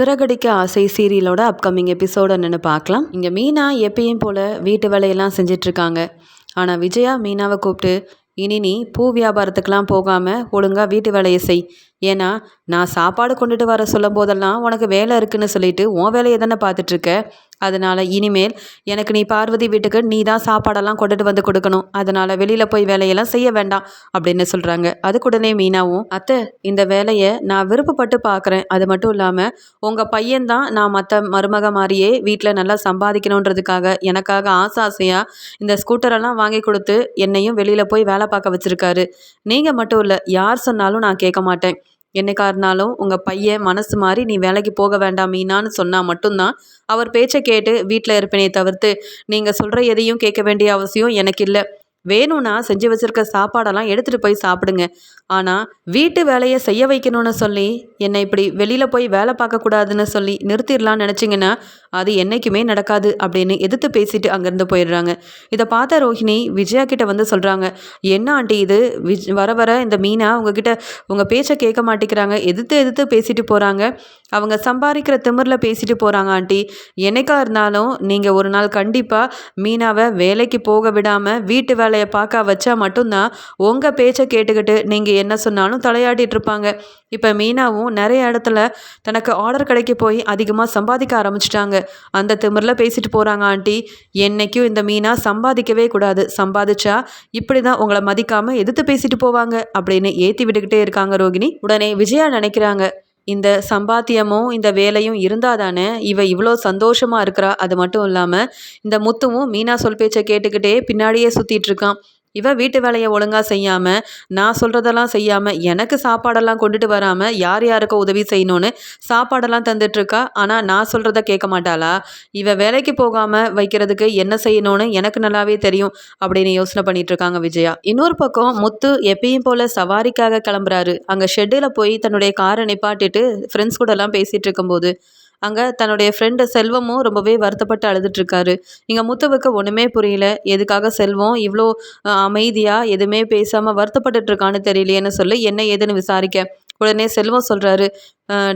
சிறகடிக்க ஆசை சீரியலோட upcoming episode என்னென்னு பார்க்கலாம். இங்கே மீனா எப்பயும் போல் வீட்டு வேலையெல்லாம் செஞ்சிட்ருக்காங்க. ஆனால் விஜயா மீனாவை கூப்பிட்டு இனி நீ பூ வியாபாரத்துக்கெலாம் போகாமல் ஒழுங்காக வீட்டு வேலையை செய். ஏன்னா நான் சாப்பாடு கொண்டுட்டு வர சொல்லும் போதெல்லாம் உனக்கு வேலை இருக்குன்னு சொல்லிட்டு உன் வேலையை தானே பார்த்துட்ருக்க அதனால் இனிமேல் எனக்கு நீ பார்வதி வீட்டுக்கு நீ தான் சாப்பாடெல்லாம் கொண்டுட்டு வந்து கொடுக்கணும். அதனால் வெளியில் போய் வேலையெல்லாம் செய்ய வேண்டாம் அப்படின்னு சொல்கிறாங்க அதுக்குடனே மீனாவும் அத்தை இந்த வேலையை நான் விருப்பப்பட்டு பார்க்குறேன். அது மட்டும் இல்லாமல் உங்கள் பையன்தான் நான் மற்ற மருமக மாதிரியே வீட்டில் நல்லா சம்பாதிக்கணுன்றதுக்காக எனக்காக ஆசை ஆசையாக இந்த ஸ்கூட்டரெல்லாம் வாங்கி கொடுத்து என்னையும் வெளியில் போய் வேலை பார்க்க வச்சுருக்காரு. நீங்கள் மட்டும் இல்லை யார் சொன்னாலும் நான் கேட்க மாட்டேன். என்னைக்கா இருந்தாலும் உங்கள் பையன் மனசு மாதிரி நீ வேலைக்கு போக வேண்டாம் மீனான்னு சொன்னால் மட்டும்தான் அவர் பேச்சை கேட்டு வீட்டில் இருப்பேனே தவிர்த்து நீங்கள் சொல்கிற எதையும் கேட்க வேண்டிய அவசியம் எனக்கு இல்லை. வேணும்னா செஞ்சு வச்சுருக்க சாப்பாடெல்லாம் எடுத்துகிட்டு போய் சாப்பிடுங்க. ஆனால் வீட்டு வேலையை செய்ய வைக்கணும்னு சொல்லி என்னை இப்படி வெளியில் போய் வேலை பார்க்கக்கூடாதுன்னு சொல்லி நிறுத்திடலான்னு நினச்சிங்கன்னா அது என்றைக்குமே நடக்காது அப்படின்னு எதிர்த்து பேசிட்டு அங்கேருந்து போயிடுறாங்க. இதை பார்த்த ரோஹிணி விஜயா கிட்ட வந்து சொல்கிறாங்க என்ன ஆண்டி இது? விஜ் வர வர இந்த மீனா உங்ககிட்ட உங்கள் பேச்சை கேட்க மாட்டேங்கிறாங்க. எதிர்த்து எதிர்த்து பேசிட்டு போகிறாங்க அவங்க சம்பாதிக்கிற திமிரில் பேசிட்டு போகிறாங்க ஆண்டி. என்னைக்காக இருந்தாலும் நீங்கள் ஒரு நாள் கண்டிப்பாக மீனாவை வேலைக்கு போக விடாமல் வீட்டு வேலையை பார்க்க வச்சா மட்டும்தான் உங்கள் பேச்சை கேட்டுக்கிட்டு நீங்கள் என்ன சொன்னாலும் தலையாட்டிகிட்டு இருப்பாங்க. இப்போ மீனாவும் நிறைய இடத்துல தனக்கு ஆர்டர் கடைக்கு போய் அதிகமாக சம்பாதிக்க ஆரம்பிச்சிட்டாங்க. அந்த திமிரில் பேசிட்டு போகிறாங்க ஆண்டி. என்னைக்கும் இந்த மீனா சம்பாதிக்கவே கூடாது. சம்பாதிச்சா இப்படி தான் உங்களை மதிக்காமல் எதிர்த்து பேசிட்டு போவாங்க அப்படின்னு ஏற்றி விட்டுக்கிட்டே இருக்காங்க ரோகிணி. உடனே விஜயா நினைக்கிறாங்க இந்த சம்பாத்தியமும் இந்த வேலையும் இருந்தால் தானே இவ இவ்வளோ சந்தோஷமாக இருக்கிறா. அது மட்டும் இல்லாமல் இந்த முத்துவும் மீனா சொல் பேச்சை கேட்டுக்கிட்டே பின்னாடியே சுற்றிட்டு இருக்கான். இவ வீட்டு வேலையை ஒழுங்காக செய்யாமல் நான் சொல்கிறதெல்லாம் செய்யாமல் எனக்கு சாப்பாடெல்லாம் கொண்டுட்டு வராமல் யார் யாருக்கு உதவி செய்யணும்னு சாப்பாடெல்லாம் தந்துட்டுருக்கா? ஆனால் நான் சொல்கிறத கேட்க மாட்டாளா? இவ வேலைக்கு போகாமல் வைக்கிறதுக்கு என்ன செய்யணும்னு எனக்கு நல்லாவே தெரியும் அப்படின்னு யோசனை பண்ணிட்டு இருக்காங்க விஜயா. இன்னொரு பக்கம் முத்து எப்பயும் போல் சவாரிக்காக கிளம்புறாரு. அங்கே ஷெட்டில் போய் தன்னுடைய காரை நிப்பாட்டிட்டு ஃப்ரெண்ட்ஸ் கூடலாம் பேசிகிட்டு இருக்கும்போது அங்கே தன்னுடைய ஃப்ரெண்டு செல்வமும் ரொம்பவே வருத்தப்பட்டு அழுதுட்ருக்காரு இங்கே முத்துவுக்கு ஒன்றுமே புரியல. எதுக்காக செல்வம்? இவ்வளோ அமைதியாக எதுவுமே பேசாமல் வருத்தப்பட்டுட்டு இருக்கான்னு தெரியலையேன்னு சொல்லி என்ன ஏதுன்னு விசாரிக்க. உடனே செல்வம் சொல்கிறாரு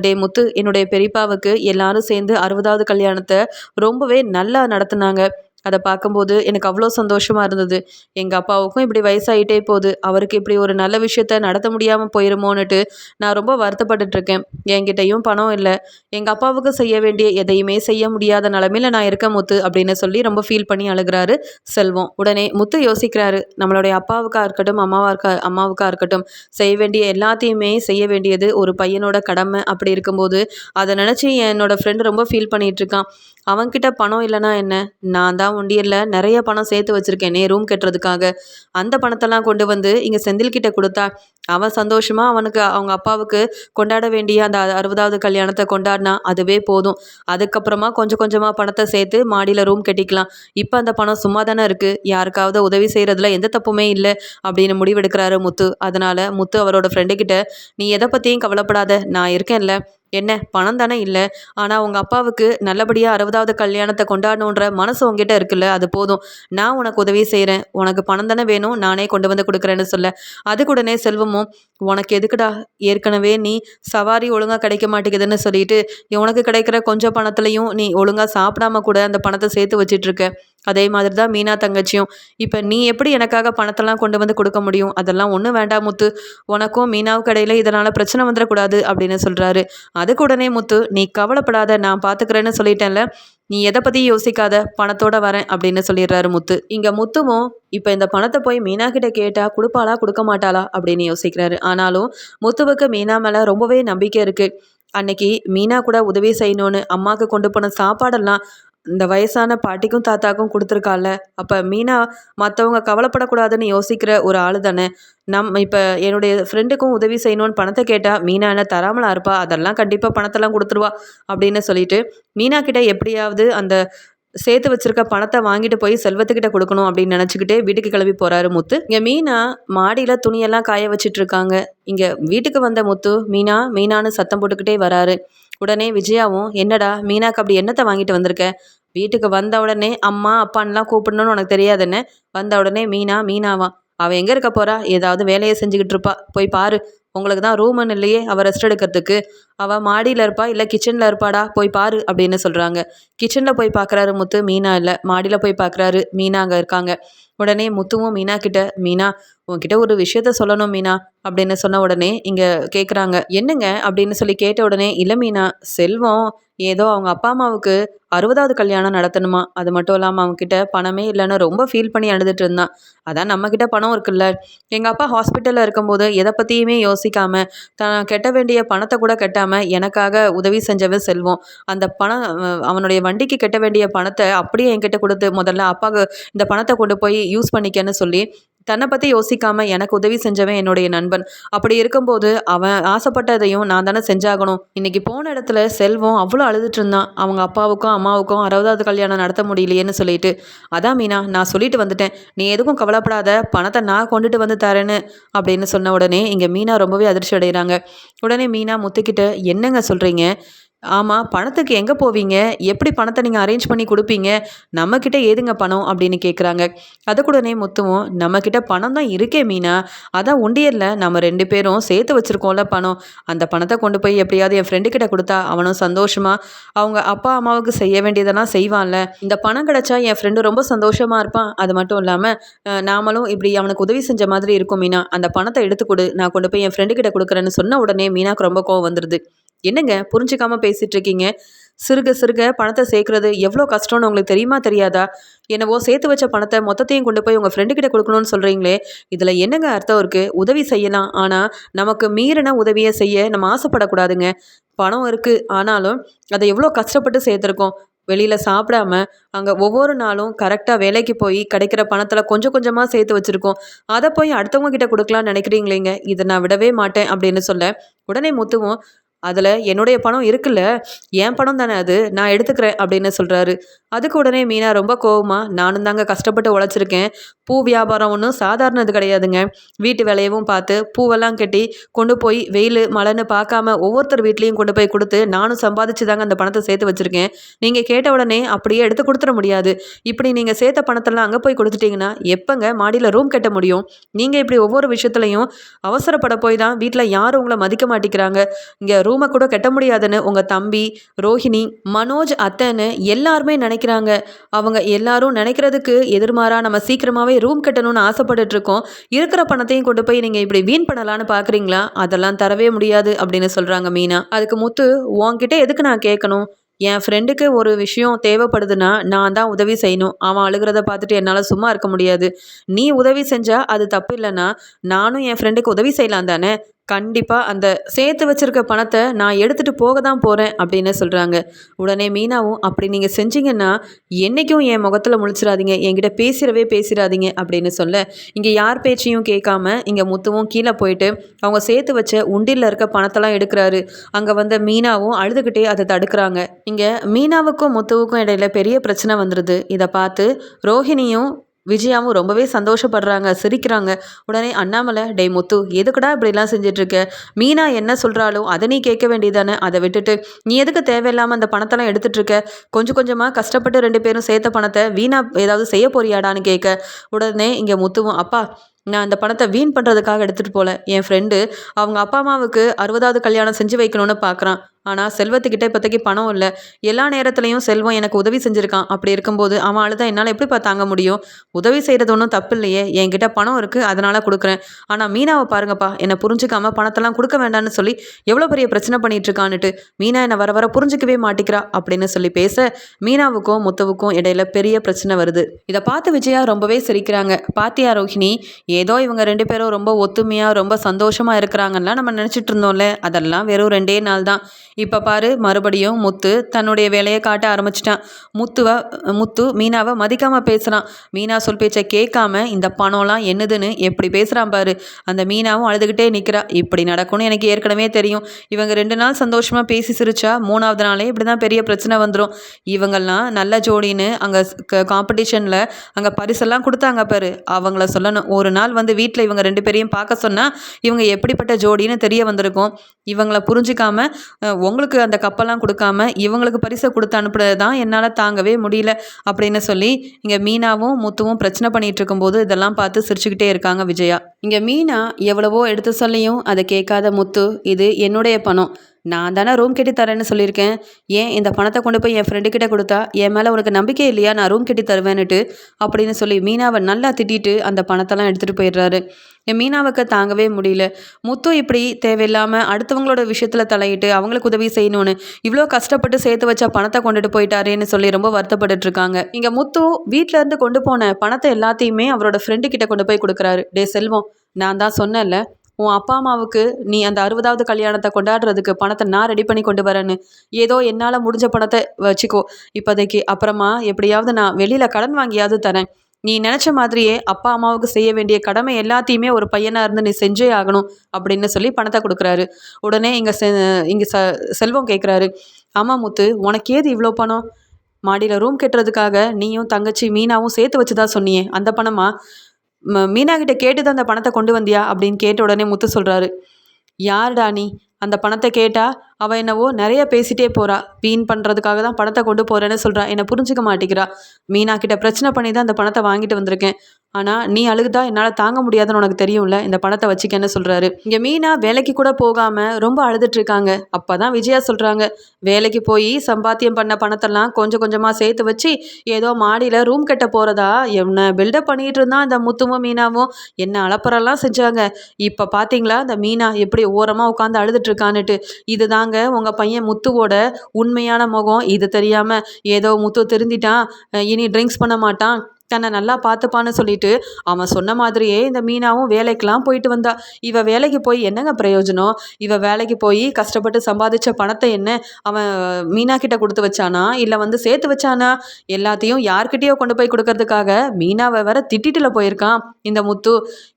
டே முத்து என்னுடைய பெரியப்பாவுக்கு எல்லாரும் சேர்ந்து அறுபதாவது கல்யாணத்தை ரொம்பவே நல்லா நடத்துனாங்க. அதை பார்க்கும்போது எனக்கு அவ்வளோ சந்தோஷமாக இருந்தது. எங்கள் அப்பாவுக்கும் இப்படி வயசாகிட்டே போகுது. அவருக்கு இப்படி ஒரு நல்ல விஷயத்த நடத்த முடியாமல் போயிருமோன்னுட்டு நான் ரொம்ப வருத்தப்பட்டுட்ருக்கேன் என்கிட்டையும் பணம் இல்லை. எங்கள் அப்பாவுக்கு செய்ய வேண்டிய எதையுமே செய்ய முடியாத நிலமையில நான் இருக்க முத்து அப்படின்னு சொல்லி ரொம்ப ஃபீல் பண்ணி அழுகிறாரு செல்வம். உடனே முத்து யோசிக்கிறாரு நம்மளுடைய அப்பாவுக்காக இருக்கட்டும் அம்மாவாக இருக்கா அம்மாவுக்காக இருக்கட்டும் செய்ய வேண்டிய எல்லாத்தையுமே செய்ய வேண்டியது ஒரு பையனோட கடமை. அப்படி இருக்கும்போது அதை நினச்சி என்னோட ஃப்ரெண்டு ரொம்ப ஃபீல் பண்ணிகிட்ருக்கான் அவன்கிட்ட பணம் இல்லைனா என்ன? நான் தான் ஒண்டியரில் நிறைய பணம் சேர்த்து வச்சுருக்கேனே ரூம் கட்டுறதுக்காக. அந்த பணத்தெல்லாம் கொண்டு வந்து இங்கே செந்தில்கிட்ட கொடுத்தா அவன் சந்தோஷமாக அவனுக்கு அவங்க அப்பாவுக்கு கொண்டாட வேண்டிய அந்த அறுபதாவது கல்யாணத்தை கொண்டாடினா அதுவே போதும். அதுக்கப்புறமா கொஞ்சம் கொஞ்சமாக பணத்தை சேர்த்து மாடியில் ரூம் கட்டிக்கலாம். இப்போ அந்த பணம் சும்மா தானே இருக்குது யாருக்காவது உதவி செய்கிறதுல எந்த தப்புமே இல்லை அப்படின்னு முடிவெடுக்கிறாரு முத்து. அதனால் முத்து அவரோட ஃப்ரெண்டுக்கிட்ட நீ எதை பற்றியும் கவலைப்படாத. நான் இருக்கேன்ல. என்ன பணம் தானே இல்லை? ஆனால் உங்கள் அப்பாவுக்கு நல்லபடியாக அறுபதாவது கல்யாணத்தை கொண்டாடணுன்ற மனசு உங்ககிட்ட இருக்குல்ல அது போதும். நான் உனக்கு உதவி செய்கிறேன் உனக்கு பணம் தானே வேணும் நானே கொண்டு வந்து கொடுக்குறேன்னு சொல்ல. அதுக்குடனே செல்வமும் உனக்கு எதுக்குடா? ஏற்கனவே நீ சவாரி ஒழுங்காக கிடைக்க மாட்டேங்குதுன்னு சொல்லிட்டு உனக்கு கிடைக்கிற கொஞ்சம் பணத்துலையும் நீ ஒழுங்காக சாப்பிடாம கூட அந்த பணத்தை சேர்த்து வச்சிட்ருக்க அதே மாதிரி தான் மீனா தங்கச்சியும். இப்போ நீ எப்படி எனக்காக பணத்தெல்லாம் கொண்டு வந்து கொடுக்க முடியும்? அதெல்லாம் ஒன்றும் வேண்டாம் முத்து. உனக்கும் மீனாவுக்கு இடையில இதனால் பிரச்சனை வந்துடக்கூடாது அப்படின்னு சொல்கிறாரு அதுக்கு உடனே முத்து நீ கவலைப்படாத நான் பார்த்துக்கிறேன்னு சொல்லிட்டேன்ல. நீ எதை பற்றியும் யோசிக்காத. பணத்தோட வரேன் அப்படின்னு சொல்லிடுறாரு முத்து. இங்கே முத்துவும் இப்போ இந்த பணத்தை போய் மீனா கிட்ட கேட்டால் கொடுப்பாளா கொடுக்க மாட்டாளா? அப்படின்னு யோசிக்கிறாரு. ஆனாலும் முத்துவுக்கு மீனா மேலே ரொம்பவே நம்பிக்கை இருக்குது அன்னைக்கு மீனா கூட உதவி செய்யணும்னு அம்மாவுக்கு கொண்டு போன சாப்பாடெல்லாம் இந்த வயசான பாட்டிக்கும் தாத்தாக்கும் கொடுத்துருக்கால அப்போ மீனா மற்றவங்க கவலைப்படக்கூடாதுன்னு யோசிக்கிற ஒரு ஆள் தானே. நம் இப்போ என்னுடைய ஃப்ரெண்டுக்கும் உதவி செய்யணும்னு பணத்தை கேட்டால் மீனா என்ன தராமலா இருப்பா? அதெல்லாம் கண்டிப்பாக பணத்தெல்லாம் கொடுத்துருவா அப்படின்னு சொல்லிட்டு மீனா கிட்ட எப்படியாவது அந்த சேர்த்து வச்சிருக்க பணத்தை வாங்கிட்டு போய் செல்வத்துக்கிட்ட கொடுக்கணும் அப்படின்னு நினச்சிக்கிட்டே வீட்டுக்கு கிளம்பி போகிறாரு முத்து. இங்கே மீனா மாடியில் துணியெல்லாம் காய வச்சிட்டு இருக்காங்க இங்கே வீட்டுக்கு வந்த முத்து மீனா மீனான்னு சத்தம் போட்டுக்கிட்டே வராரு. உடனே விஜயாவும் என்னடா மீனாக்கு அப்படி என்னத்தை வாங்கிட்டு வந்திருக்க? வீட்டுக்கு வந்த உடனே அம்மா அப்பான்லாம் கூப்பிடணும்னு உனக்கு தெரியாதுன்னு? வந்த உடனே மீனா மீனாவா? அவள் எங்கே இருக்க போறா? ஏதாவது வேலையை செஞ்சுக்கிட்டு இருப்பா. போய் பாரு. உங்களுக்கு தான் ரூமுன்னு இல்லையே அவள் ரெஸ்ட் எடுக்கிறதுக்கு. அவள் மாடியில் இருப்பா இல்லை கிச்சனில் இருப்பாடா? போய் பாரு அப்படின்னு சொல்கிறாங்க கிச்சனில் போய் பார்க்குறாரு முத்து மீனா இல்லை. மாடியில் போய் பார்க்குறாரு மீனா அங்கே இருக்காங்க. உடனே முத்துவும் மீனா கிட்ட மீனா உன்கிட்ட ஒரு விஷயத்த சொல்லணும் மீனா அப்படின்னு சொன்ன உடனே இங்கே கேட்குறாங்க என்னங்க? அப்படின்னு சொல்லி கேட்ட உடனே இல்லை மீனா செல்வம் ஏதோ அவங்க அப்பா அம்மாவுக்கு அறுபதாவது கல்யாணம் நடத்தணுமா? அது மட்டும் இல்லாமல் அவங்கக்கிட்ட பணமே இல்லைன்னு ரொம்ப ஃபீல் பண்ணி அழுதுட்டு இருந்தான். அதான் நம்மக்கிட்ட பணம் இருக்குல்ல. எங்கள் அப்பா ஹாஸ்பிட்டலில் இருக்கும்போது எதை பற்றியுமே யோசிக்காமல் தான் கெட்ட வேண்டிய பணத்தை கூட கட்டாமல் எனக்காக உதவி செஞ்சவன் செல்வம். அந்த பணம் அவனுடைய வண்டிக்கு கட்ட வேண்டிய பணத்தை அப்படியே என்கிட்ட கொடுத்து முதல்ல அப்பாவுக்கு இந்த பணத்தை கொண்டு போய் யூஸ் பண்ணிக்கன்னு சொல்லி தன்னை பற்றி யோசிக்காமல் எனக்கு உதவி செஞ்சவன் என்னுடைய நண்பன். அப்படி இருக்கும்போது அவன் ஆசைப்பட்டதையும் நான் தானே செஞ்சாகணும். இன்னைக்கு போன இடத்துல செல்வம் அவ்வளோ அழுதுட்டு இருந்தான். அவங்க அப்பாவுக்கும் அம்மாவுக்கும் அறுபதாவது கல்யாணம் நடத்த முடியலையேன்னு சொல்லிட்டு. அதான் மீனா நான் சொல்லிட்டு வந்துட்டேன். நீ எதுக்கும் கவலைப்படாத பணத்தை நான் கொண்டுட்டு வந்து தரேன்னு அப்படின்னு சொன்ன உடனே இங்கே மீனா ரொம்பவே அதிர்ச்சி அடைகிறாங்க. உடனே மீனா முத்துக்கிட்ட என்னங்க சொல்கிறீங்க ஆமாம் பணத்துக்கு எங்கே போவீங்க? எப்படி பணத்தை நீங்கள் அரேஞ்ச் பண்ணி கொடுப்பீங்க? நம்மக்கிட்ட ஏதுங்க பணம்? அப்படின்னு கேட்குறாங்க அதுக்கூடனே மொத்தமும் நம்மக்கிட்ட பணம் தான் இருக்கே மீனா. அதான் உண்டியரில் நம்ம ரெண்டு பேரும் சேர்த்து வச்சுருக்கோம்ல பணம். அந்த பணத்தை கொண்டு போய் எப்படியாவது என் ஃப்ரெண்டு கிட்ட கொடுத்தா அவனும் சந்தோஷமாக அவங்க அப்பா அம்மாவுக்கு செய்ய வேண்டியதெல்லாம் செய்வான்ல. இந்த பணம் கிடைச்சா என் ஃப்ரெண்டு ரொம்ப சந்தோஷமாக இருப்பான். அது மட்டும் இல்லாமல் நாமளும் இப்படி அவனுக்கு உதவி செஞ்ச மாதிரி இருக்கும் மீனா. அந்த பணத்தை எடுத்து கொடு. நான் கொண்டு போய் என் ஃப்ரெண்டு கிட்ட கொடுக்குறேன்னு சொன்ன உடனே மீனாக்கு ரொம்ப கோவம் வந்துடுது என்னங்க புரிஞ்சுக்காம பேசிகிட்டு இருக்கீங்க சிறுக சிறுக பணத்தை சேர்க்குறது எவ்வளோ கஷ்டம்னு உங்களுக்கு தெரியுமா தெரியாதா? என்னவோ சேர்த்து வச்ச பணத்தை மொத்தத்தையும் கொண்டு போய் உங்கள் ஃப்ரெண்டு கிட்ட கொடுக்கணும்னு சொல்கிறீங்களே இதில் என்னங்க அர்த்தம் இருக்குது உதவி செய்யலாம் ஆனால் நமக்கு மீறின உதவியை செய்ய நம்ம ஆசைப்படக்கூடாதுங்க. பணம் இருக்குது ஆனாலும் அதை எவ்வளோ கஷ்டப்பட்டு சேர்த்துருக்கோம். வெளியில் சாப்பிடாம அங்கே ஒவ்வொரு நாளும் கரெக்டாக வேலைக்கு போய் கிடைக்கிற பணத்தில் கொஞ்சம் கொஞ்சமாக சேர்த்து வச்சுருக்கோம். அதை போய் அடுத்தவங்க கிட்ட கொடுக்கலான்னு நினைக்கிறீங்களேங்க? இதை நான் விடவே மாட்டேன் அப்படின்னு சொல்ல உடனே முத்துவும் அதில் என்னுடைய பணம் இருக்குல்ல என் பணம் தானே அது? நான் எடுத்துக்கிறேன் அப்படின்னு சொல்கிறாரு அதுக்கு உடனே மீனா ரொம்ப கோவமாக நானும் தாங்க கஷ்டப்பட்டு உழைச்சிருக்கேன். பூ வியாபாரம் ஒன்றும் சாதாரண இது கிடையாதுங்க. வீட்டு வேலையவும் பார்த்து பூவெல்லாம் கட்டி கொண்டு போய் வெயில் மழைன்னு பார்க்காம ஒவ்வொருத்தர் வீட்லேயும் கொண்டு போய் கொடுத்து நானும் சம்பாதிச்சு தாங்க அந்த பணத்தை சேர்த்து வச்சுருக்கேன். நீங்கள் கேட்ட உடனே அப்படியே எடுத்து கொடுத்துட முடியாது. இப்படி நீங்கள் சேர்த்த பணத்தெல்லாம் அங்கே போய் கொடுத்துட்டீங்கன்னா எப்போங்க மாடியில் ரூம் கட்ட முடியும்? நீங்கள் இப்படி ஒவ்வொரு விஷயத்துலையும் அவசரப்பட போய் தான் வீட்டில் யாரும் உங்களை மதிக்க மாட்டேங்கிறாங்க. இங்கே ரூம் கூட கட்ட முடியாதுன்னு உங்கள் தம்பி ரோஹிணி மனோஜ் அத்தைன்னு எல்லாருமே நினைக்கிறாங்க. அவங்க எல்லாரும் நினைக்கிறதுக்கு எதிர்மாறாக நம்ம சீக்கிரமாகவே ரூம் கட்டணும்னு ஆசைப்பட்டுட்டு இருக்கோம் இருக்கிற பணத்தையும் கொண்டு போய் நீங்கள் இப்படி வீண் பண்ணலான்னு பார்க்குறீங்களா அதெல்லாம் தரவே முடியாது அப்படின்னு சொல்கிறாங்க மீனா. அதுக்கு முத்து உன்கிட்ட எதுக்கு நான் கேட்கணும்? என் ஃப்ரெண்டுக்கு ஒரு விஷயம் தேவைப்படுதுன்னா நான் தான் உதவி செய்யணும். அவன் அழுகிறத பார்த்துட்டு என்னால் சும்மா இருக்க முடியாது. நீ உதவி செஞ்சால் அது தப்பு இல்லைன்னா நானும் என் ஃப்ரெண்டுக்கு உதவி செய்யலாம் தானே? கண்டிப்பாக அந்த சேர்த்து வச்சுருக்க பணத்தை நான் எடுத்துகிட்டு போக தான் போகிறேன் அப்படின்னு சொல்கிறாங்க உடனே மீனாவும் அப்படி நீங்கள் செஞ்சீங்கன்னா என்றைக்கும் என் முகத்தில் முழிச்சிடாதீங்க என்கிட்ட பேசிடவே பேசிடாதீங்க அப்படின்னு சொல்ல இங்கே யார் பேச்சையும் கேட்காம இங்கே முத்துவும் கீழே போயிட்டு அவங்க சேர்த்து வச்ச உண்டியில் இருக்க பணத்தெல்லாம் எடுக்கிறாரு. அங்கே வந்த மீனாவும் அழுதுகிட்டே அதை தடுக்கிறாங்க. இங்கே மீனாவுக்கும் முத்துவுக்கும் இடையில பெரிய பிரச்சனை வந்துடுது இதை பார்த்து ரோஹிணியும் விஜயாவும் ரொம்பவே சந்தோஷப்படுறாங்க சிரிக்கிறாங்க. உடனே அண்ணாமலை டே முத்து எதுக்குடா இப்படிலாம் செஞ்சுட்டு மீனா என்ன சொல்கிறாலும் அதை நீ கேட்க வேண்டியதானே அதை விட்டுட்டு நீ எதுக்கு தேவையில்லாமல் அந்த பணத்தெல்லாம் எடுத்துட்ருக்க? கொஞ்சம் கொஞ்சமாக கஷ்டப்பட்டு ரெண்டு பேரும் சேர்த்த பணத்தை வீணா ஏதாவது செய்ய போறியாடான்னு கேட்க உடனே இங்கே முத்துவும் அப்பா நான் அந்த பணத்தை வீண் பண்ணுறதுக்காக எடுத்துகிட்டு போகல என் ஃப்ரெண்டு அவங்க அப்பா அம்மாவுக்கு அறுபதாவது கல்யாணம் செஞ்சு வைக்கணும்னு பார்க்குறான் ஆனால் செல்வத்துக்கிட்ட இப்போதைக்கு பணம் இல்லை. எல்லா நேரத்துலையும் செல்வம் எனக்கு உதவி செஞ்சுருக்கான். அப்படி இருக்கும்போது அவன் அழுதா என்னால் எப்படிப்பா தாங்க முடியும்? உதவி செய்கிறது ஒன்றும் தப்பு இல்லையே என்கிட்ட பணம் இருக்குது அதனால் கொடுக்குறேன். ஆனால் மீனாவை பாருங்கப்பா என்னை புரிஞ்சுக்காம பணத்தெல்லாம் கொடுக்க வேண்டாம்னு சொல்லி எவ்வளோ பெரிய பிரச்சனை பண்ணிட்டு இருக்கான்னுட்டு மீனா என்னை வர வர புரிஞ்சுக்கவே மாட்டிக்கிறா அப்படின்னு சொல்லி பேச மீனாவுக்கும் முத்துவுக்கும் இடையில பெரிய பிரச்சனை வருது. இதை பார்த்து விஜயா ரொம்பவே சிரிக்கிறாங்க. பாத்தியா ரோஹிணி ஏதோ இவங்க ரெண்டு பேரும் ரொம்ப ஒத்துமையாக ரொம்ப சந்தோஷமாக இருக்கிறாங்கலாம் நம்ம நினச்சிட்டு இருந்தோம்ல. அதெல்லாம் வெறும் ரெண்டே நாள் தான். இப்போ பாரு மறுபடியும் முத்து தன்னுடைய வேலையை காட்ட ஆரம்பிச்சிட்டான். முத்துவை முத்து மீனாவை மதிக்காமல் பேசுகிறான் மீனா சொல் பேச்சை கேட்காம இந்த பணம்லாம் என்னதுன்னு எப்படி பேசுகிறான் பாரு. அந்த மீனாவும் அழுதுகிட்டே நிற்கிறா இப்படி நடக்கும்னு எனக்கு ஏற்கனவே தெரியும். இவங்க ரெண்டு நாள் சந்தோஷமாக பேசி சிரிச்சா மூணாவது நாளே இப்படி தான் பெரிய பிரச்சனை வந்துடும் இவங்கெல்லாம் நல்ல ஜோடின்னு அங்கே காம்படிஷனில் அங்கே பரிசெல்லாம் கொடுத்தாங்க பாரு. அவங்கள சொல்லணும் ஒரு நாள் நாள் வந்து வீட்டில் இவங்க ரெண்டு பேரையும் பார்க்க சொன்னால் இவங்க எப்படிப்பட்ட ஜோடின்னு தெரிய வந்திருக்கும். இவங்கள புரிஞ்சிக்காம உங்களுக்கு அந்த கப்பெல்லாம் கொடுக்காம இவங்களுக்கு பரிசை கொடுத்து அனுப்புறது தான் என்னால் தாங்கவே முடியல அப்படின்னு சொல்லி இங்கே மீனாவும் முத்துவும் பிரச்சனை பண்ணிகிட்டு இருக்கும்போது இதெல்லாம் பார்த்து சிரிச்சுக்கிட்டே இருக்காங்க விஜயா. இங்கே மீனா எவ்வளவோ எடுத்து சொல்லியும் அதை கேட்காத முத்து இது என்னுடைய பணம். நான் தானே ரூம் கட்டி தரேன்னு சொல்லியிருக்கேன். ஏன் இந்த பணத்தை கொண்டு போய் என் ஃப்ரெண்டு கிட்ட கொடுத்தா? என் மேலே உனக்கு நம்பிக்கை இல்லையா? நான் ரூம் கட்டி தருவேன்னுட்டு அப்படின்னு சொல்லி மீனாவை நல்லா திட்டிட்டு அந்த பணத்தெல்லாம் எடுத்துகிட்டு போயிடுறாரு. என் மீனாவுக்கு தாங்கவே முடியல. முத்து இப்படி தேவையில்லாமல் அடுத்தவங்களோட விஷயத்தில் தலையிட்டு அவங்களுக்கு உதவி செய்யணும்னு இவ்வளோ கஷ்டப்பட்டு சேர்த்து வச்ச பணத்தை கொண்டுட்டு போயிட்டாரேன்னு சொல்லி ரொம்ப வருத்தப்பட்டுட்டு இருக்காங்க. இங்கே முத்து வீட்டிலேருந்து இருந்து கொண்டு போன பணத்தை எல்லாத்தையுமே அவரோட ஃப்ரெண்டு கிட்ட கொண்டு போய் கொடுக்குறாரு. டே செல்வம் நான் தான் சொன்னேன்ல உன் அப்பா அம்மாவுக்கு நீ அந்த அறுபதாவது கல்யாணத்தை கொண்டாடுறதுக்கு பணத்தை நான் ரெடி பண்ணி கொண்டு வரேன்னு. ஏதோ என்னால் முடிஞ்ச பணத்தை வச்சுக்கோ. இப்போதைக்கு அப்புறமா எப்படியாவது நான் வெளியில் கடன் வாங்கியாவது தரேன். நீ நினச்ச மாதிரியே அப்பா அம்மாவுக்கு செய்ய வேண்டிய கடமை எல்லாத்தையுமே ஒரு பையனாக இருந்து நீ செஞ்சே ஆகணும் அப்படின்னு சொல்லி பணத்தை கொடுக்குறாரு. உடனே இங்கே செ இங்கே ச செல்வம் கேட்குறாரு ஆமாம் முத்து உனக்கு ஏது இவ்வளோ பணம்? மாடியில் ரூம் கட்டுறதுக்காக நீயும் தங்கச்சி மீனாவும் சேர்த்து வச்சு தான் சொன்னியே. அந்த பணமா? மீனா கிட்ட கேட்டு தான் அந்த பணத்தை கொண்டு வந்தியா அப்படின்னு கேட்ட உடனே முத்து சொல்கிறாரு யாருடா நீ? அந்த பணத்தை கேட்டால் அவள் என்னவோ நிறைய பேசிட்டே போறா. வீண் பண்ணுறதுக்காக தான் பணத்தை கொண்டு போகிறேன்னு சொல்கிறா என்னை புரிஞ்சுக்க மாட்டேங்கிறா. மீனா கிட்ட பிரச்சனை பண்ணி தான் அந்த பணத்தை வாங்கிட்டு வந்திருக்கேன். ஆனால் நீ அழுகுதா என்னால் தாங்க முடியாதுன்னு உனக்கு தெரியும்ல? இந்த பணத்தை வச்சுக்கன்னு சொல்கிறாரு இங்கே மீனா வேலைக்கு கூட போகாமல் ரொம்ப அழுதுட்டு இருக்காங்க. அப்போ தான் விஜயா சொல்கிறாங்க வேலைக்கு போய் சம்பாத்தியம் பண்ண பணத்தெல்லாம் கொஞ்சம் கொஞ்சமாக சேர்த்து வச்சு ஏதோ மாடியில் ரூம் கட்ட போகிறதா என்ன பில்டப் பண்ணிகிட்டு இருந்தான் இந்த முத்துவும் மீனாவும்? என்ன அலப்பறெல்லாம் செஞ்சாங்க? இப்போ பார்த்தீங்களா இந்த மீனா எப்படி ஓரமாக உட்காந்து அழுதுட்டு இது இதுதாங்க உங்கள் பையன் முத்துவோட உண்மையான முகம். இது தெரியாமல் ஏதோ முத்து திருந்திட்டான் இனி ட்ரிங்க்ஸ் பண்ண மாட்டான். தன்னை நல்லா பார்த்துப்பான்னு சொல்லிட்டு அவன் சொன்ன மாதிரியே இந்த மீனாவும் வேலைக்கெல்லாம் போயிட்டு வந்தா. இவ வேலைக்கு போய் என்னங்க பிரயோஜனம்? இவ வேலைக்கு போய் கஷ்டப்பட்டு சம்பாதிச்ச பணத்தை என்ன அவன் மீனா கிட்ட கொடுத்து வச்சானா? இல்லை வந்து சேர்த்து வச்சானா? எல்லாத்தையும் யார்கிட்டயோ கொண்டு போய் கொடுக்கறதுக்காக மீனாவை வேற திட்டிட்டுல போயிருக்கான். இந்த முத்து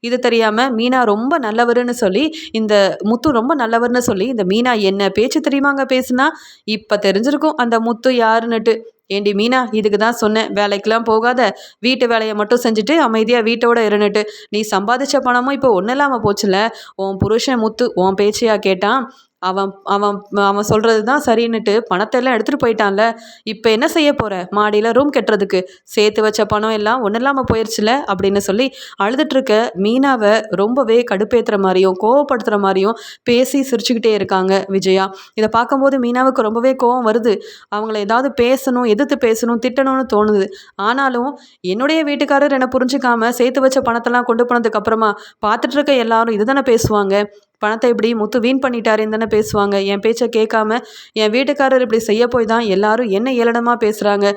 இது தெரியாம மீனா ரொம்ப நல்லவருன்னு சொல்லி இந்த முத்து ரொம்ப நல்லவர்னு சொல்லி இந்த மீனா என்ன பேச்சு தெரியுமாங்க பேசுனா? இப்போ தெரிஞ்சிருக்கும் அந்த முத்து யாருன்னுட்டு. ஏண்டி மீனா இதுக்கு தான் சொன்னேன் வேலைக்கெல்லாம் போகாத வீட்டு வேலையை மட்டும் செஞ்சுட்டு அமைதியாக வீட்டோட இருந்துட்டு. நீ சம்பாதிச்ச பணமும் இப்போ ஒன்றும் இல்லாமல் போச்சுல உன் புருஷன் முத்து உன் பேச்சையா கேட்டான் அவன் அவன் அவன் சொல்கிறது தான் சரின்னுட்டு பணத்தை எல்லாம் எடுத்துகிட்டு போயிட்டான்ல. இப்போ என்ன செய்ய போகிற மாடியில் ரூம் கட்டுறதுக்கு. சேர்த்து வச்ச பணம் எல்லாம் ஒன்றும் இல்லாமல் போயிடுச்சுல அப்படின்னு சொல்லி அழுதுட்டுருக்க மீனாவை ரொம்பவே கடுப்பேற்றுற மாதிரியும் கோவப்படுத்துகிற மாதிரியும் பேசி சிரிச்சுக்கிட்டே இருக்காங்க விஜயா. இதை பார்க்கும்போது மீனாவுக்கு ரொம்பவே கோவம் வருது. அவங்கள ஏதாவது பேசணும் எதிர்த்து பேசணும் திட்டணும்னு தோணுது. ஆனாலும் என்னுடைய வீட்டுக்காரர் என்னை புரிஞ்சுக்காம சேர்த்து வச்ச பணத்தெல்லாம் கொண்டு போனதுக்கப்புறமா பார்த்துட்ருக்க எல்லாரும் இதுதானே பேசுவாங்க? பணத்தை இப்படி முத்து வீண் பண்ணிட்டாருன்னு தானே பேசுவாங்க. என் பேச்சை கேட்காம என் வீட்டுக்காரர் இப்படி செய்ய போய் தான் எல்லாரும் என்ன ஏளனமாக பேசுகிறாங்க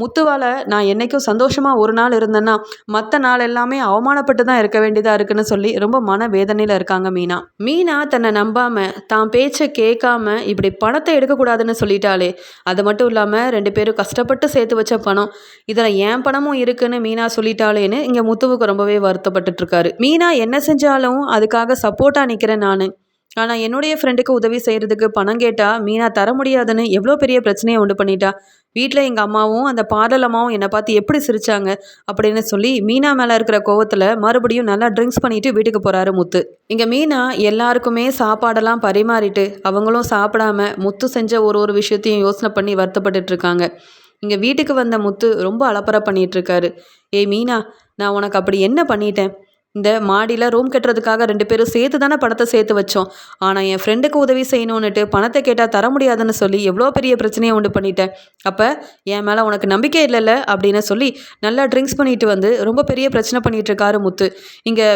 முத்துவால் நான் என்னைக்கும் சந்தோஷமாக ஒரு நாள் இருந்தேன்னா மற்ற நாள் எல்லாமே அவமானப்பட்டு தான் இருக்க வேண்டியதாக இருக்குன்னு சொல்லி ரொம்ப மன வேதனையில் இருக்காங்க மீனா. மீனா தன்னை நம்பாமல் தான் பேச்சை கேட்காம இப்படி பணத்தை எடுக்கக்கூடாதுன்னு சொல்லிட்டாலே அது மட்டும் இல்லாமல் ரெண்டு பேரும் கஷ்டப்பட்டு சேர்த்து வச்ச பணம் இதில் ஏன் பணமும் இருக்குன்னு மீனா சொல்லிட்டாளேன்னு இங்கே முத்துவுக்கு ரொம்பவே வருத்தப்பட்டுட்டு இருக்காரு. மீனா என்ன செஞ்சாலும் அதுக்காக சப்போர்ட்டாக நிற்கிறேன் நான். ஆனால் என்னுடைய ஃப்ரெண்டுக்கு உதவி செய்கிறதுக்கு பணம் கேட்டால் மீனா தர முடியாதுன்னு எவ்வளோ பெரிய பிரச்சனையை உண்டு பண்ணிட்டா? வீட்டில் எங்கள் அம்மாவும் அந்த பாடல் அம்மாவும் என்னை பார்த்து எப்படி சிரிச்சாங்க? அப்படின்னு சொல்லி மீனா மேலே இருக்கிற கோவத்தில் மறுபடியும் நல்லா ட்ரிங்க்ஸ் பண்ணிட்டு வீட்டுக்கு போகிறாரு முத்து. இங்கே மீனா எல்லாருக்குமே சாப்பாடெல்லாம் பரிமாறிட்டு அவங்களும் சாப்பிடாம முத்து செஞ்ச ஒரு ஒரு விஷயத்தையும் யோசனை பண்ணி வருத்தப்பட்டுட்டு இருக்காங்க. இங்கே வீட்டுக்கு வந்த முத்து ரொம்ப அலப்பறை பண்ணிட்டு இருக்காரு. ஏய் மீனா நான் உனக்கு அப்படி என்ன பண்ணிட்டேன்? இந்த மாடியில் ரூம் கட்டுறதுக்காக ரெண்டு பேரும் சேர்த்து தானே பணத்தை சேர்த்து வச்சோம். ஆனால் என் ஃப்ரெண்டுக்கு உதவி செய்யணுன்னுட்டு பணத்தை கேட்டால் தர முடியாதுன்னு சொல்லி எவ்வளோ பெரிய பிரச்சனையை உண்டு பண்ணிட்டேன். அப்போ என் மேலே உனக்கு நம்பிக்கை இல்லைல்ல? அப்படின்னு சொல்லி நல்லா ட்ரிங்க்ஸ் பண்ணிட்டு வந்து ரொம்ப பெரிய பிரச்சனை பண்ணிகிட்ருக்காரு இருக்காரு முத்து. இங்கே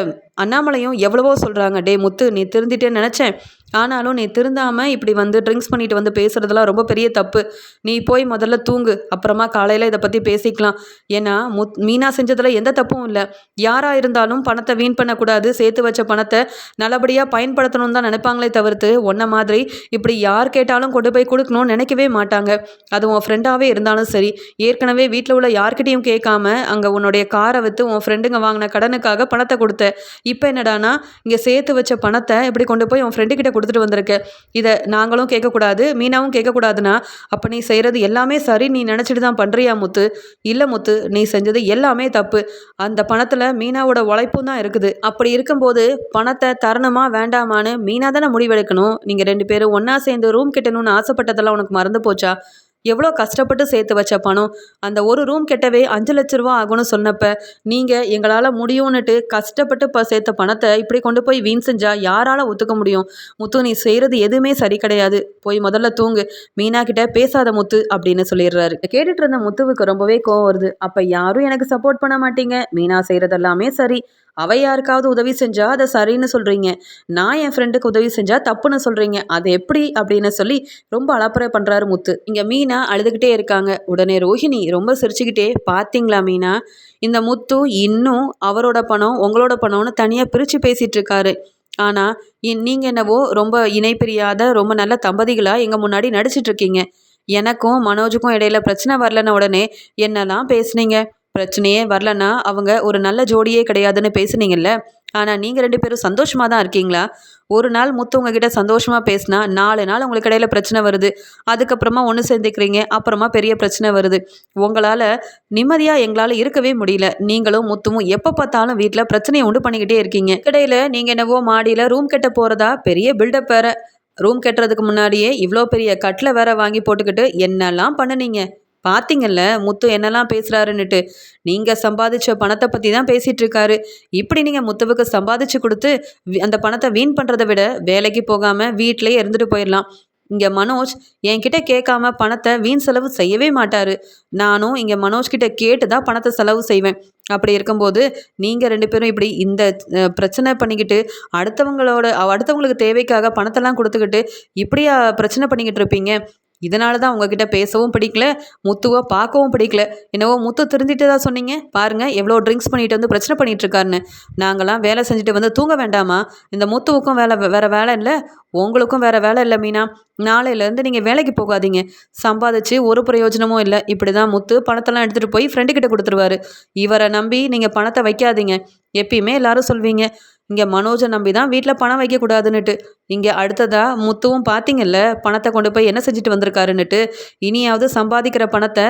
அண்ணாமலையும் எவ்வளவோ சொல்கிறாங்க டே முத்து நீ திருந்திட்டேன்னு நினச்சேன். ஆனாலும் நீ திருந்தாமல் இப்படி வந்து ட்ரிங்க்ஸ் பண்ணிட்டு வந்து பேசுகிறதெல்லாம் ரொம்ப பெரிய தப்பு. நீ போய் முதல்ல தூங்கு அப்புறமா காலையில் இதை பற்றி பேசிக்கலாம். ஏன்னா முத் மீனா செஞ்சதில் எந்த தப்பும் இல்லை. யாராக இருந்தாலும் பணத்தை வீண் பண்ணக்கூடாது. சேர்த்து வச்ச பணத்தை நல்லபடியாக பயன்படுத்தணும்னு தான் நினைப்பாங்களே தவிர்த்து ஒன்றை மாதிரி இப்படி யார் கேட்டாலும் கொண்டு போய் கொடுக்கணும்னு நினைக்கவே மாட்டாங்க. அது உன் ஃப்ரெண்டாகவே இருந்தாலும் சரி. ஏற்கனவே வீட்டில் உள்ள யார்கிட்டையும் கேட்காம அங்கே உன்னுடைய காரை விற்று உன் ஃப்ரெண்டுங்க வாங்கின கடனுக்காக பணத்தை கொடுத்த. இப்போ என்னடானா இங்கே சேர்த்து வச்ச பணத்தை இப்படி கொண்டு போய் உன் ஃப்ரெண்டுக்கிட்ட கொடுத்துட்டு வந்திருக்க. இதை நாங்களும் கேட்கக்கூடாது மீனாவும் கேட்கக்கூடாதுன்னா அப்போ நீ செய்கிறது எல்லாமே சரி நீ நினச்சிட்டு தான் பண்ணுறியா முத்து? இல்லை முத்து நீ செஞ்சது எல்லாமே தப்பு. அந்த பணத்தில் மீனாவோட உழைப்பும் தான் இருக்குது. அப்படி இருக்கும்போது பணத்தை தரணுமா வேண்டாமான்னு மீனா தானே முடிவெடுக்கணும்? நீங்கள் ரெண்டு பேரும் ஒன்றா சேர்ந்து ரூம் கிட்டணும்னு ஆசைப்பட்டதெல்லாம் உனக்கு மறந்து போச்சா? எவ்வளோ கஷ்டப்பட்டு சேர்த்து வச்ச பணம்? அந்த ஒரு ரூம் கெட்டவே அஞ்சு லட்ச ரூபா ஆகும்னு சொன்னப்ப நீங்கள் எங்களால் முடியும்னுட்டு கஷ்டப்பட்டு இப்போ சேர்த்த பணத்தை இப்படி கொண்டு போய் வீண் செஞ்சால் யாரால ஒத்துக்க முடியும்? முத்து நீ செய்கிறது எதுவுமே சரி கிடையாது. போய் முதல்ல தூங்கு. மீனா கிட்ட பேசாத முத்து அப்படின்னு சொல்லிடுறாரு. கேட்டுட்டு இருந்த முத்துவுக்கு ரொம்பவே கோவம் வருது. அப்போ யாரும் எனக்கு சப்போர்ட் பண்ண மாட்டீங்க. மீனா செய்கிறதெல்லாமே சரி. அவ யாருக்காவது உதவி செஞ்சா அதை சரின்னு சொல்றீங்க. நான் என் ஃப்ரெண்டுக்கு உதவி செஞ்சா தப்புன்னு சொல்றீங்க. அது எப்படி அப்படின்னு சொல்லி ரொம்ப அலப்பறை பண்றாரு முத்து. இங்க மீனா அழுதுகிட்டே இருக்காங்க. உடனே ரோஹிணி ரொம்ப சிரிச்சுக்கிட்டே பாத்தீங்களா மீனா? இந்த முத்து இன்னும் அவரோட பணம் உங்களோட பணம்னு தனியா பிரிச்சு பேசிட்டு இருக்காரு. ஆனால் நீங்கள் என்னவோ ரொம்ப இணை பிரியாத ரொம்ப நல்ல தம்பதிகளாக எங்கள் முன்னாடி நடிச்சிட்டு இருக்கீங்க. எனக்கும் மனோஜுக்கும் இடையில பிரச்சனை வரலன உடனே என்னெல்லாம் பேசுனீங்க? பிரச்சனையே வரலன்னா அவங்க ஒரு நல்ல ஜோடியே கிடையாதுன்னு பேசுனீங்கல்ல? ஆனால் நீங்கள் ரெண்டு பேரும் சந்தோஷமாக தான் இருக்கீங்களா? ஒரு நாள் முத்து உங்ககிட்ட சந்தோஷமாக பேசினா நாலு நாள் உங்களுக்கு இடையில பிரச்சனை வருது. அதுக்கப்புறமா ஒன்று சேர்ந்துக்கிறீங்க அப்புறமா பெரிய பிரச்சனை வருது. உங்களால் நிம்மதியாக எங்களால் இருக்கவே முடியல. நீங்களும் முத்துவும் எப்போ பார்த்தாலும் வீட்டில் பிரச்சனையை உண்டு பண்ணிக்கிட்டே இருக்கீங்க. இடையில நீங்கள் என்னவோ மாடியில் ரூம் கட்ட போகிறதா பெரிய பில்டப் வேற. ரூம் கட்டுறதுக்கு முன்னாடியே இவ்வளோ பெரிய கட்டில் வேற வாங்கி போட்டுக்கிட்டு என்னெல்லாம் பண்ணுனீங்க? பார்த்தீங்கல்ல முத்து என்னெல்லாம் பேசுகிறாருன்னுட்டு நீங்கள் சம்பாதிச்ச பணத்தை பற்றி தான் பேசிகிட்டு இருக்காரு இப்படி நீங்கள் முத்துவுக்கு சம்பாதிச்சு கொடுத்து அந்த பணத்தை வீண் பண்ணுறதை விட வேலைக்கு போகாமல் வீட்டிலே இருந்துட்டு போயிடலாம். இங்கே மனோஜ் என்கிட்ட கேட்காம பணத்தை வீண் செலவு செய்யவே மாட்டார். நானும் இங்கே மனோஜ் கிட்ட கேட்டு தான் பணத்தை செலவு செய்வேன். அப்படி இருக்கும்போது நீங்கள் ரெண்டு பேரும் இப்படி இந்த பிரச்சனை பண்ணிக்கிட்டு அடுத்தவங்களோட அடுத்தவங்களுக்கு தேவைக்காக பணத்தெல்லாம் கொடுத்துக்கிட்டு இப்படியா பிரச்சனை பண்ணிக்கிட்டு இருப்பீங்க? இதனால தான் உங்ககிட்ட பேசவும் பிடிக்கல முத்துவை பார்க்கவும் பிடிக்கல. என்னவோ முத்து திருந்திட்டு தான் சொன்னீங்க? பாருங்கள் எவ்வளோ ட்ரிங்க்ஸ் பண்ணிட்டு வந்து பிரச்சனை பண்ணிட்டு இருக்காருன்னு நாங்களாம் வேலை செஞ்சுட்டு வந்து தூங்க வேண்டாமா? இந்த முத்துவுக்கும் வேலை வேறு வேலை இல்லை உங்களுக்கும் வேறு வேலை இல்லை மீனா. நாளையிலேருந்து நீங்கள் வேலைக்கு போகாதீங்க. சம்பாதிச்சு ஒரு பிரயோஜனமும் இல்லை. இப்படி தான் முத்து பணத்தெல்லாம் எடுத்துகிட்டு போய் ஃப்ரெண்டுக்கிட்ட கொடுத்துருவாரு. இவரை நம்பி நீங்கள் பணத்தை வைக்காதீங்க. எப்பயுமே எல்லாரும் சொல்வீங்க இங்கே மனோஜை நம்பி தான் வீட்டில் பணம் வைக்கக்கூடாதுன்னுட்டு. இங்கே அடுத்ததாக முத்துவும் பார்த்தீங்கல்ல பணத்தை கொண்டு போய் என்ன செஞ்சுட்டு வந்திருக்காருன்னுட்டு. இனியாவது சம்பாதிக்கிற பணத்தை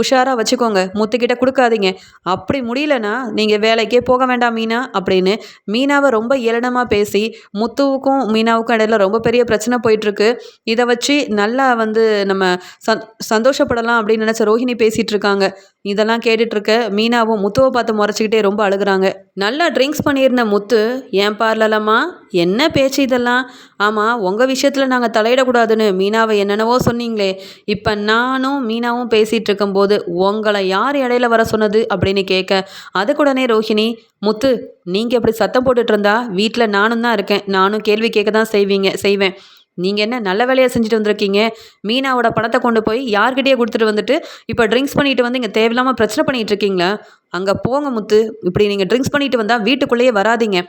உஷாராக வச்சுக்கோங்க. முத்துக்கிட்ட கொடுக்காதீங்க. அப்படி முடியலன்னா நீங்கள் வேலைக்கே போக வேண்டாம் மீனா அப்படின்னு மீனாவை ரொம்ப ஏளனமாக பேசி முத்துவுக்கும் மீனாவுக்கும் இடையில ரொம்ப பெரிய பிரச்சனை போயிட்டுருக்கு. இதை வச்சு நல்லா வந்து நம்ம சந் சந்தோஷப்படலாம் அப்படின்னு நினச்ச ரோஹிணி பேசிகிட்டு இருக்காங்க. இதெல்லாம் கேட்டுட்ருக்க மீனாவும் முத்துவை பார்த்து முறைச்சிக்கிட்டே ரொம்ப அழுகுறாங்க. நல்லா ட்ரிங்க்ஸ் பண்ணியிருந்த முத்து ஏன் பார்லலம்மா? என்ன பேச்சு இதெல்லாம்? ஆமாம் உங்கள் விஷயத்தில் நாங்கள் தலையிடக்கூடாதுன்னு மீனாவை என்னென்னவோ சொன்னீங்களே. இப்போ நானும் மீனாவும் பேசிகிட்டு இருக்கும்போது உங்களை யார் இடையில வர சொன்னது? அப்படின்னு கேட்க அதுக்குடனே ரோஹிணி முத்து நீங்கள் இப்படி சத்தம் போட்டுட்டு இருந்தா வீட்டில் நானும் தான் இருக்கேன். நானும் கேள்வி கேட்க தான் செய்வீங்க செய்வேன். நீங்கள் என்ன நல்ல வேலையை செஞ்சுட்டு வந்திருக்கீங்க? மீனாவோட பணத்தை கொண்டு போய் யார்கிட்டயே கொடுத்துட்டு வந்துட்டு இப்போ ட்ரிங்க்ஸ் பண்ணிட்டு வந்து இங்கே தேவையில்லாமல் பிரச்சனை பண்ணிகிட்டு இருக்கீங்களா? அங்கே போங்க முத்து. இப்படி நீங்கள் ட்ரிங்க்ஸ் பண்ணிட்டு வந்தால் வீட்டுக்குள்ளேயே வராதிங்க.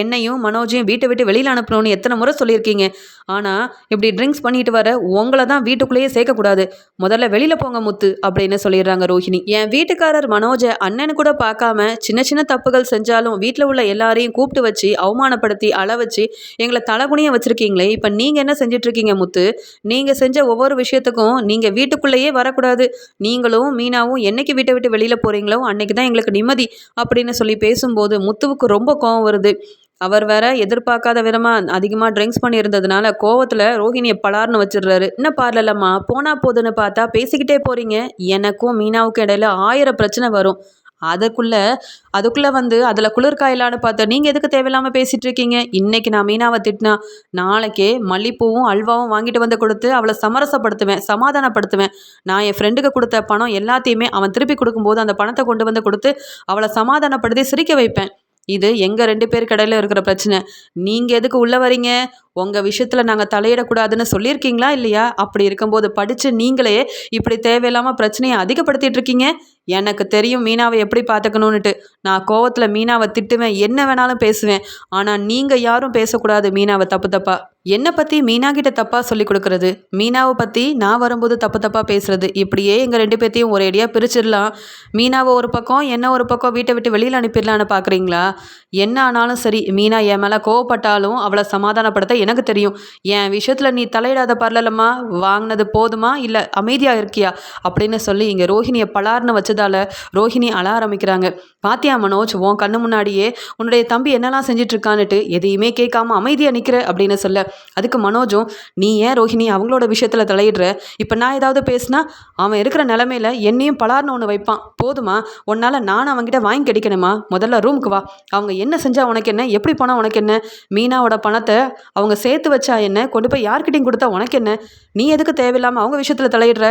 என்னையும் மனோஜையும் வீட்டை விட்டு வெளியில் அனுப்பணும்னு எத்தனை முறை சொல்லியிருக்கீங்க. ஆனால் இப்படி ட்ரிங்க்ஸ் பண்ணிட்டு வர உங்களை தான் வீட்டுக்குள்ளேயே சேர்க்கக்கூடாது. முதல்ல வெளியில் போங்க முத்து அப்படின்னு சொல்லிடுறாங்க ரோஹிணி. என் வீட்டுக்காரர் மனோஜை அண்ணனு கூட பார்க்காம சின்ன சின்ன தப்புகள் செஞ்சாலும் வீட்டில் உள்ள எல்லாரையும் கூப்பிட்டு வச்சு அவமானப்படுத்தி அள வச்சு எங்களை தலகுனிய வச்சுருக்கீங்களே. இப்போ நீங்கள் என்ன செஞ்சிட்ருக்கீங்க முத்து? நீங்கள் செஞ்ச ஒவ்வொரு விஷயத்துக்கும் நீங்கள் வீட்டுக்குள்ளேயே வரக்கூடாது. நீங்களும் மீனாவும் என்னைக்கு வீட்டை விட்டு வெளியில் போகிறீங்களோ அன்னைக்கு தான் எங்களுக்கு நிம்மதி அப்படின்னு சொல்லி பேசும்போது முத்துவுக்கு ரொம்ப கோவம் வருது. அவர் வேற எதிர்பார்க்காத விதமாக அதிகமாக ட்ரிங்க்ஸ் பண்ணியிருந்ததுனால கோவத்தில் ரோஹிணியை பலார்னு வச்சிடுறாரு. என்ன பார்லலம்மா? போனா போதுன்னு பார்த்தா பேசிக்கிட்டே போகிறீங்க எனக்கும் மீனாவுக்கும் இடையில ஆயிரம் பிரச்சனை வரும். அதுக்குள்ளே அதுக்குள்ளே வந்து அதில் குளிர்காயிலான்னு பார்த்தா நீங்கள் எதுக்கு தேவையில்லாமல் பேசிகிட்டு இருக்கீங்க இன்றைக்கி நான் மீனாவை திட்டினா நாளைக்கே மல்லிப்பூவும் அல்வாவும் வாங்கிட்டு வந்து கொடுத்து அவளை சமரசப்படுத்துவேன் சமாதானப்படுத்துவேன். நான் என் ஃப்ரெண்டுக்கு கொடுத்த பணம் எல்லாத்தையுமே அவன் திருப்பி கொடுக்கும்போது அந்த பணத்தை கொண்டு வந்து கொடுத்து அவளை சமாதானப்படுத்தி சிரிக்க வைப்பேன். இது எங்கள் ரெண்டு பேர் கடையில் இருக்கிற பிரச்சனை. நீங்கள் எதுக்கு உள்ளே வரீங்க? உங்கள் விஷயத்தில் நாங்கள் தலையிடக்கூடாதுன்னு சொல்லியிருக்கீங்களா இல்லையா? அப்படி இருக்கும்போது படித்து நீங்களே இப்படி தேவையில்லாமல் பிரச்சனையை அதிகப்படுத்திட்டு இருக்கீங்க. எனக்கு தெரியும் மீனாவை எப்படி பார்த்துக்கணுன்னுட்டு நான் கோவத்தில் மீனாவை திட்டுவேன் என்ன வேணாலும் பேசுவேன். ஆனால் நீங்கள் யாரும் பேசக்கூடாது மீனாவை தப்பு தப்பா. என்னை பற்றி மீனா கிட்ட தப்பாக சொல்லி கொடுக்குறது? மீனாவை பற்றி நான் வரும்போது தப்பு தப்பாக பேசுறது. இப்படியே எங்கள் ரெண்டு பேர்த்தையும் ஒரேடியாக பிரிச்சிடலாம். மீனாவை ஒரு பக்கம் என்ன ஒரு பக்கம் வீட்டை விட்டு வெளியில் அனுப்பிடலான்னு பார்க்குறீங்களா என்ன ஆனாலும் சரி மீனா என் மேலே கோவப்பட்டாலும் அவளை சமாதானப்படுத்த எனக்கு தெரியும். என் விஷயத்தில் நீ தலையிடாத பரலம்மா வாங்கினது போதுமா? இல்லை அமைதியாக இருக்கியா? அப்படின்னு சொல்லி இங்கே ரோஹிணியை பலார்னு வச்சதால ரோஹிணி அழ ஆரம்பிக்கிறாங்க. பாத்தியா மனோஜ் உன் கண்ணு முன்னாடியே உன்னுடைய தம்பி என்னெல்லாம் செஞ்சுட்டு இருக்கான்னுட்டு எதையுமே கேட்காம அமைதியாக நிற்கிற அப்படின்னு சொல்ல. அதுக்கு மனோஜும் நீ ஏன் ரோஹிணி அவங்களோட விஷயத்தில் தலையிடுற? இப்போ நான் ஏதாவது பேசினா அவன் இருக்கிற நிலமையில என்னையும் பலார்னு ஒன்று வைப்பான். போதுமா? உன்னால் நான் அவங்ககிட்ட வாங்கி கிடைக்கணுமா? முதல்ல ரூமுக்கு வா. அவங்க என்ன செஞ்சால் உனக்கு என்ன? எப்படி போனால் உனக்கு என்ன? மீனாவோட பணத்தை அவங்க அவங்க சேர்த்து வச்சா என்ன? கொண்டு போய் யார்கிட்டையும் கொடுத்தா உனக்கு என்ன? நீ எதுக்கு தேவையில்லாமல் அவங்க விஷயத்தில் தலையிடுற?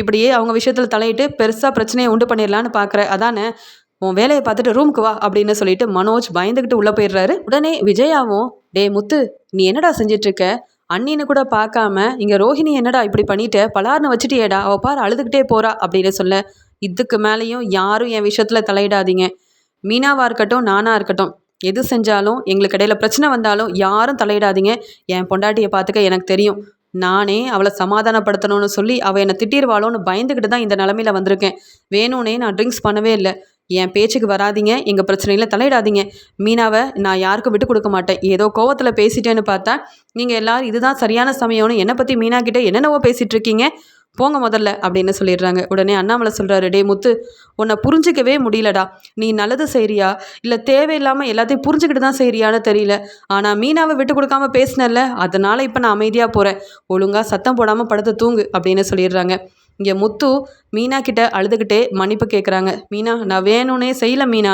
இப்படியே அவங்க விஷயத்தில் தலையிட்டு பெருசாக பிரச்சனையை உண்டு பண்ணிடலான்னு பார்க்குற அதானே? உன் வேலையை பார்த்துட்டு ரூமுக்கு வா அப்படின்னு சொல்லிட்டு மனோஜ் பயந்துக்கிட்டு உள்ளே போயிடுறாரு. உடனே விஜயாவும் டே முத்து நீ என்னடா செஞ்சிட்ருக்க? அண்ணின்னு கூட பார்க்காம இங்கே ரோஹிணி என்னடா இப்படி பண்ணிட்டு? பலார்னு வச்சுட்டியேடா. அவள் பார் அழுதுகிட்டே போறா அப்படின்னு சொல்ல இதுக்கு மேலேயும் யாரும் என் விஷயத்தில் தலையிடாதீங்க. மீனாவாக இருக்கட்டும் நானாக இருக்கட்டும். எது செஞ்சாலும் எங்களுக்கு இடையில பிரச்சனை வந்தாலும் யாரும் தலையிடாதீங்க. என் பொண்டாட்டியை பார்த்துக்க எனக்கு தெரியும். நானே அவளை சமாதானப்படுத்தணும்னு சொல்லி அவள் என்னை திட்டிடுவாளோன்னு பயந்துக்கிட்டு தான் இந்த நிலமையில வந்திருக்கேன். வேணும்னே நான் ட்ரிங்க்ஸ் பண்ணவே இல்லை. என் பேச்சுக்கு வராதீங்க. எங்கள் பிரச்சனையில் தலையிடாதீங்க. மீனாவை நான் யாருக்கும் விட்டு கொடுக்க மாட்டேன். ஏதோ கோவத்தில் பேசிட்டேன்னு பார்த்தா நீங்கள் எல்லோரும் இதுதான் சரியான சமயம்னு என்னை பற்றி மீனா என்னென்னவோ பேசிகிட்டு இருக்கீங்க. போங்க முதல்ல அப்படின்னு சொல்லிடுறாங்க. உடனே அண்ணாமலை சொல்கிறாரு டே முத்து உன்னை புரிஞ்சிக்கவே முடியலடா. நீ நல்லது செய்கிறியா இல்லை தேவையில்லாமல் எல்லாத்தையும் புரிஞ்சுக்கிட்டு தான் செய்கிறியான்னு தெரியல. ஆனால் மீனாவை விட்டு கொடுக்காம பேசினல்ல அதனால் இப்போ நான் அமைதியாக போகிறேன் ஒழுங்காக சத்தம் போடாமல் படுத்து தூங்கு அப்படின்னு சொல்லிடுறாங்க. இங்கே முத்து மீனா கிட்ட அழுதுகிட்டே மன்னிப்பு கேட்குறாங்க மீனா நான் வேணும்னே செய்யல மீனா.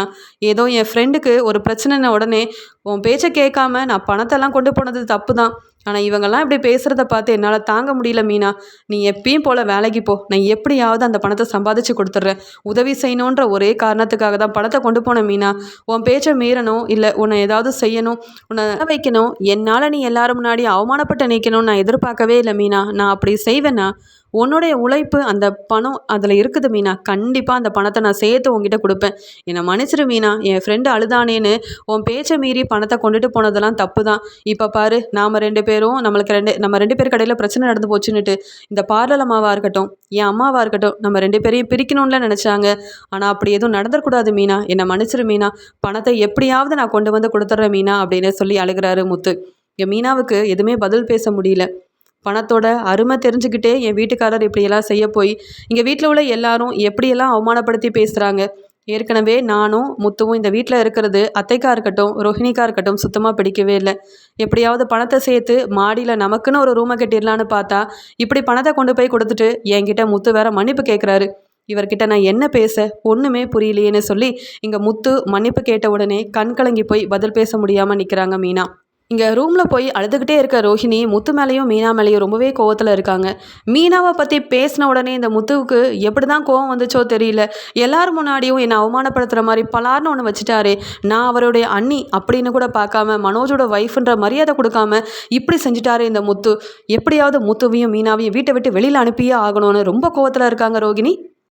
ஏதோ என் ஃப்ரெண்டுக்கு ஒரு பிரச்சனைன உடனே உன் பேச்சை கேட்காம நான் பணத்தெல்லாம் கொண்டு போனது தப்பு தான் ஆனால் இவங்கெல்லாம் இப்படி பேசுகிறத பார்த்து என்னால் தாங்க முடியல மீனா. நீ எப்பயும் போல் வேலைக்கு போ. நான் எப்படியாவது அந்த பணத்தை சம்பாதிச்சு கொடுத்துட்றேன். உதவி செய்யணுன்ற ஒரே காரணத்துக்காக தான் பணத்தை கொண்டு போனேன் மீனா. உன் பேச்சை மீறணும் இல்லை உன்னை ஏதாவது செய்யணும் உன்னை வைக்கணும் என்னால் நீ எல்லாரும் முன்னாடி அவமானப்பட்டு நிற்கணும்னு நான் எதிர்பார்க்கவே இல்லை மீனா. நான் அப்படி செய்வேன்னா உன்னுடைய உழைப்பு அந்த பணம் அதில் இருக்குது மீனா. கண்டிப்பாக அந்த பணத்தை நான் சேர்த்து உங்ககிட்ட கொடுப்பேன். என்னை மன்னிச்சிரு மீனா. என் ஃப்ரெண்டு அழுதானேன்னு உன் பேச்சை மீறி பணத்தை கொண்டுட்டு போனதெல்லாம் தப்பு தான் இப்போ பாரு நாம் ரெண்டு பேர் பேரும் நம்மளுக்கு ரெண்டு நம்ம ரெண்டு பேர் கடையில் பிரச்சனை நடந்து போச்சுன்னுட்டு இந்த பார்லர் அம்மாவாக இருக்கட்டும் என் அம்மாவாக இருக்கட்டும் நம்ம ரெண்டு பேரையும் பிரிக்கணும்ல நினச்சாங்க. ஆனால் அப்படி எதுவும் நடந்துடக்கூடாது மீனா. என்னை மன்னிச்சிரு மீனா. பணத்தை எப்படியாவது நான் கொண்டு வந்து கொடுத்துட்றேன் மீனா அப்படின்னு சொல்லி அழுகிறாரு முத்து. என் மீனாவுக்கு எதுவுமே பதில் பேச முடியல. பணத்தோட அருமை தெரிஞ்சுக்கிட்டே என் வீட்டுக்காரர் இப்படியெல்லாம் செய்ய போய் இங்கே வீட்டில் உள்ள எல்லாரும் எப்படியெல்லாம் அவமானப்படுத்தி பேசுகிறாங்க ஏற்கனவே நானும் முத்துவும் இந்த வீட்டில் இருக்கிறது அத்தைக்கா இருக்கட்டும் ரோஹிணிக்கா இருக்கட்டும் சுத்தமாக பிடிக்கவே இல்லை. எப்படியாவது பணத்தை சேர்த்து மாடியில் நமக்குன்னு ஒரு ரூமை கட்டிடலான்னு பார்த்தா இப்படி பணத்தை கொண்டு போய் கொடுத்துட்டு என்கிட்ட முத்து வேற மன்னிப்பு கேட்குறாரு இவர்கிட்ட நான் என்ன பேச ஒன்றுமே புரியலையேன்னு சொல்லி இங்கே முத்து மன்னிப்பு கேட்ட உடனே கண் கலங்கி போய் பதில் பேச முடியாமல் நிற்கிறாங்க மீனா. இங்கே ரூமில் போய் அழுதுகிட்டே இருக்க ரோஹிணி முத்து மேலேயும் மீனா மேலேயும் ரொம்பவே கோவத்தில் இருக்காங்க. மீனாவை பற்றி பேசின உடனே இந்த முத்துவுக்கு எப்படி தான் கோவம் வந்துச்சோ தெரியல. எல்லாரும் முன்னாடியும் என்னை அவமானப்படுத்துகிற மாதிரி பலார்னு ஒன்று வச்சுட்டாரே. நான் அவருடைய அண்ணி அப்படின்னு கூட பார்க்காம மனோஜோட ஒய்ஃப்ன்ற மரியாதை கொடுக்காம இப்படி செஞ்சுட்டாரு இந்த முத்து. எப்படியாவது முத்துவையும் மீனாவையும் வீட்டை விட்டு வெளியில் அனுப்பியே ஆகணும்னு ரொம்ப கோவத்தில் இருக்காங்க ரோகிணி